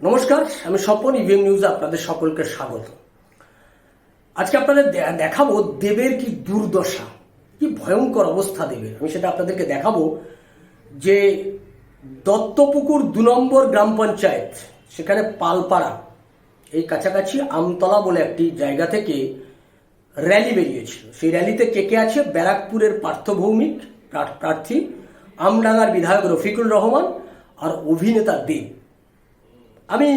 নমস্কার, আমি স্বপন ইভিএম নিউজে আপনাদের সকলকে স্বাগত। আজকে আপনাদের দেখাবো দেবের কি দুর্দশা, কি ভয়ঙ্কর অবস্থা দেবের। আমি সেটা আপনাদেরকে দেখাবো যে দত্তপুকুর দু নম্বর গ্রাম পঞ্চায়েত, সেখানে পালপাড়া, এই কাছাকাছি আমতলা বলে একটি জায়গা থেকে র্যালি বেরিয়েছিল। সেই র্যালিতে কে কে আছে? ব্যারাকপুরের পার্থভৌমিক প্রার্থী, আমডাঙ্গার বিধায়ক রফিকুল রহমান আর অভিনেতা দেব। আমি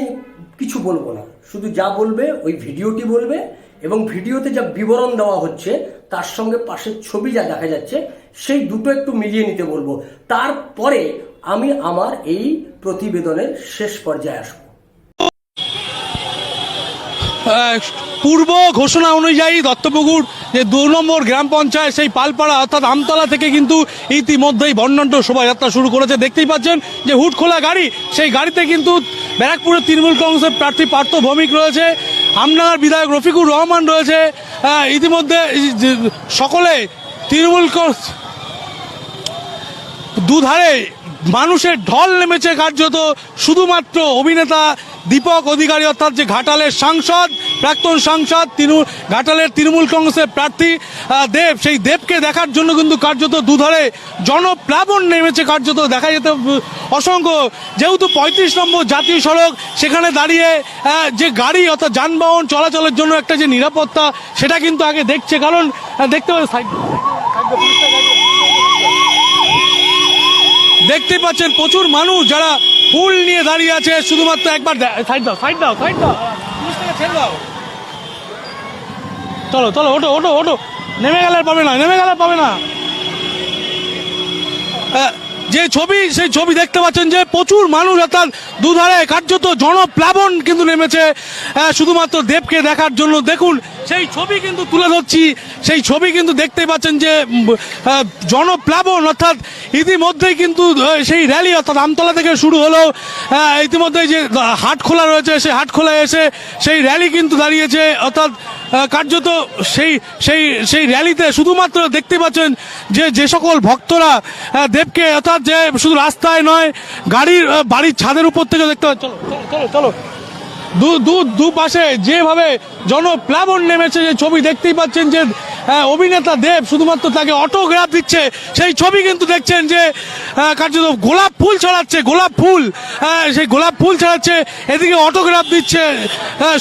কিছু বলব না। শুধু যা বলবে, ওই ভিডিওটি বলবে এবং ভিডিওতে যা বিবরণ দেওয়া হচ্ছে, তার সঙ্গে পাশের ছবি যা দেখা যাচ্ছে, সেই দুটো একটু মিলিয়ে নিতে বলব। তারপরে আমি আমার এই প্রতিবেদনের শেষ পর্যায়ে আসব। পূর্ব ঘোষণা অনুযায়ী দত্তপুকুর যে দু নম্বর গ্রাম পঞ্চায়েত সেই পালপাড়া অর্থাৎ আমতলা থেকে কিন্তু ইতিমধ্যেই বর্ণাঢ্য শোভাযাত্রা শুরু করেছে। দেখতেই পাচ্ছেন যে হুট খোলা গাড়ি সেই গাড়িতে কিন্তু ব্যারাকপুরের তৃণমূল কংগ্রেসের প্রার্থী পার্থ ভৌমিক রয়েছে আমডাঙ্গার বিধায়ক রফিকুর রহমান রয়েছে আহ, ইতিমধ্যে সকলে তৃণমূল দুধারে মানুষের ঢল নেমেছে কার্যত শুধুমাত্র অভিনেতা দীপক অধিকারী অর্থাৎ যে ঘাটালের সাংসদ প্রাক্তন সাংসদ তৃণমূল ঘাটালের তৃণমূল কংগ্রেসের প্রার্থী দেব সেই দেবকে দেখার জন্য কিন্তু কার্যত দুধারে জনপ্লাবন নেমেছে কার্যত দেখা যেত অসংখ্য যেহেতু পঁয়ত্রিশ নম্বর জাতীয় সড়ক সেখানে দাঁড়িয়ে যে গাড়ি অর্থাৎ যানবাহন চলাচলের জন্য একটা যে নিরাপত্তা সেটা কিন্তু আগে দেখছে কারণ দেখতে পাচ্ছি সাইড দেখতে পাচ্ছেন প্রচুর মানুষ যারা ফুল নিয়ে দাঁড়িয়ে আছে শুধুমাত্র একবার সাইড দাও সাইড দাও সাইড দাও ছেড়ে দাও চলো চলো, ওঠো ওঠো ওঠো। নেমে গেলে পাবে না, নেমে গেলে পাবে না। যে ছবি, সেই ছবি দেখতে পাচ্ছেন যে প্রচুর মানুষ, অর্থাৎ দুধারে কার্যত জনপ্লাবন কিন্তু নেমেছে। শুধুমাত্র দেবকে দেখার জন্য। দেখুন সেই ছবি কিন্তু তুলে ধরছি। সেই ছবি কিন্তু দেখতে পাচ্ছেন যে জনপ্লাবন অর্থাৎ ইতিমধ্যেই কিন্তু সেই র্যালি অর্থাৎ আমতলা থেকে শুরু হলো। আহ, ইতিমধ্যেই যে হাট খোলা রয়েছে সেই হাট খোলায় এসে সেই র্যালি কিন্তু দাঁড়িয়েছে। অর্থাৎ কার্যত সেই সেই সেই র্যালিতে শুধুমাত্র দেখতে পাচ্ছেন যে যে সকল ভক্তরা দেবকে অর্থাৎ যে শুধু রাস্তায় নয় গাড়ির বাড়ির ছাদের উপর থেকে দেখতে চলো চলো চলো। দু দু দুপাশে যেভাবে জনপ্লাবন নেমেছে, যে ছবি দেখতেই পাচ্ছেন যে অভিনেতা দেব শুধুমাত্র তাকে অটোগ্রাফ দিচ্ছে। সেই ছবি কিন্তু দেখছেন যে কার্যত গোলাপ ফুল ছড়াচ্ছে, গোলাপ ফুল সেই গোলাপ ফুল ছড়াচ্ছে, এদিকে অটোগ্রাফ দিচ্ছে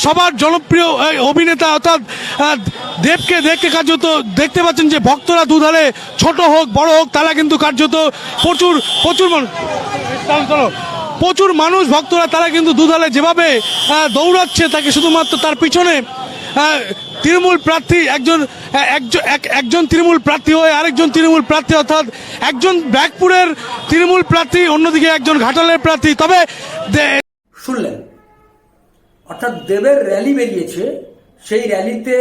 সবার জনপ্রিয় অভিনেতা অর্থাৎ দেবকে দেখতে কার্যত দেখতে পাচ্ছেন যে ভক্তরা দুধারে, ছোট হোক, বড় হোক, তারা কিন্তু কার্যত প্রচুর প্রচুর মানুষ প্রচুর মানুষ ভক্তরা, তারা কিন্তু দুধালে যেভাবে দৌড়াচ্ছে, তাকে শুধুমাত্র তার পিছনে তৃণমূল প্রার্থী একজন একজন এক- একজন তৃণমূল প্রার্থী হয়ে আরেকজন তৃণমূল প্রার্থী, অর্থাৎ একজন ব্যাকপুরের তৃণমূল প্রার্থী, অন্যদিকে একজন ঘাটালের প্রার্থী। তবে শুনলেন, অর্থাৎ দেবের র্যালি বেরিয়েছে, সেই র্যালিতে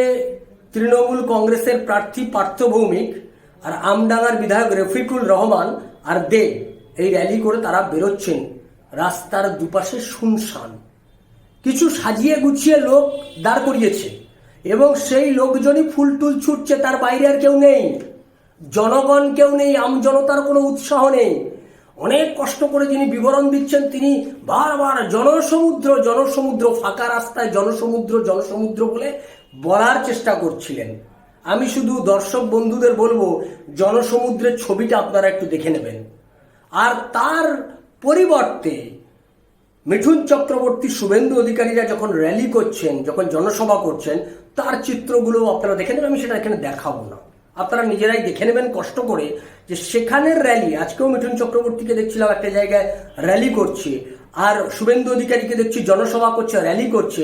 তৃণমূল কংগ্রেসের প্রার্থী পার্থ ভৌমিক আর আমডাঙ্গার বিধায়ক রফিকুল রহমান আর দেব এই র্যালি করে তারা বেরোচ্ছেন। রাস্তার দুপাশে শুনশান। কিছু সাজিয়ে গুছিয়ে লোক দাঁড় করিয়েছে এবং সেই লোকজনই ফুল টুল ছুটছে, তার বাইরে আর কেউ নেই। জনগণ কেউ নেই আমজনতার কোনো উৎসাহ নেই। অনেক কষ্ট করে যিনি বিবরণ দিচ্ছেন, তিনি বারবার জনসমুদ্র জনসমুদ্র, ফাঁকা রাস্তায় জনসমুদ্র জনসমুদ্র বলে বলার চেষ্টা করছিলেন। আমি শুধু দর্শক বন্ধুদের বলব, জনসমুদ্রের ছবিটা আপনারা একটু দেখে নেবেন। আর তার পরিবর্তে মিঠুন চক্রবর্তী শুভেন্দু অধিকারীরা যখন র্যালি করছেন, যখন জনসভা করছেন, তার চিত্রগুলো আপনারা দেখে নেবেন, আমি সেটা এখানে দেখাবো না। আপনারা নিজেরাই দেখে নেবেন, কষ্ট করে যে সেখানের র্যালি আজকেও মিঠুন চক্রবর্তীকে দেখছিলাম একটা জায়গায় র্যালি করছে। আর শুভেন্দু অধিকারীকে দেখছি জনসভা করছে র্যালি করছে,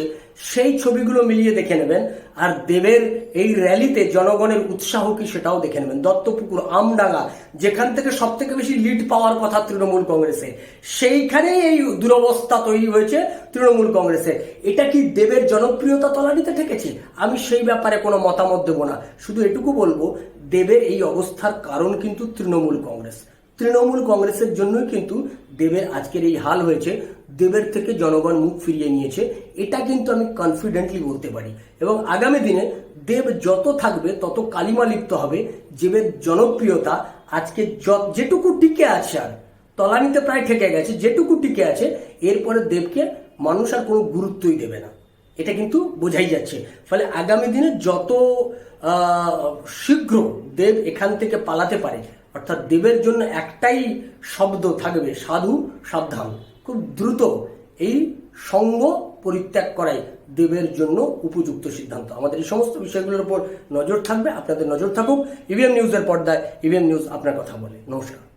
সেই ছবিগুলো মিলিয়ে দেখে নেবেন। আর দেবের এই র্যালিতে জনগণের উৎসাহ কি সেটাও দেখে নেবেন। দত্তপুকুর, আমডাঙ্গা, যেখান থেকে সব থেকে বেশি লিড পাওয়ার কথা তৃণমূল কংগ্রেসে, সেইখানেই এই দুরবস্থা তৈরি হয়েছে তৃণমূল কংগ্রেসে। এটা কি দেবের জনপ্রিয়তা তলানিতে ঠেকেছে? আমি সেই ব্যাপারে কোনো মতামত দেবো না। শুধু এটুকু বলব, দেবের এই অবস্থার কারণ কিন্তু তৃণমূল কংগ্রেস। তৃণমূল কংগ্রেসের জন্যই কিন্তু দেবের আজকের এই হাল হয়েছে। দেবের থেকে জনগণ মুখ ফিরিয়ে নিয়েছে। এটা কিন্তু আমি কনফিডেন্টলি বলতে পারি। এবং আগামী দিনে দেব যত থাকবে, তত কালিমা লিপ্ত হবে। দেবের জনপ্রিয়তা আজকে যেটুকু টিকে আছে আর। তলানিতে প্রায় ঠেকে গেছে, যেটুকু টিকে আছে, এরপরে দেবকে মানুষ আর কোনো গুরুত্বই দেবে না। এটা কিন্তু বোঝাই যাচ্ছে। ফলে আগামী দিনে যত শীঘ্র দেব এখান থেকে পালাতে পারে অর্থাৎ দেবের জন্য একটাই শব্দ থাকবে, সাধু সাবধান। খুব দ্রুত এই সঙ্গ পরিত্যাগ করাই দেবের জন্য উপযুক্ত সিদ্ধান্ত। আমাদের এই সমস্ত বিষয়গুলোর উপর নজর থাকবে, আপনাদের নজর থাকুক। ইভিএম নিউজের পর্দায় ইভিএম নিউজ আপনার কথা বলে। নমস্কার।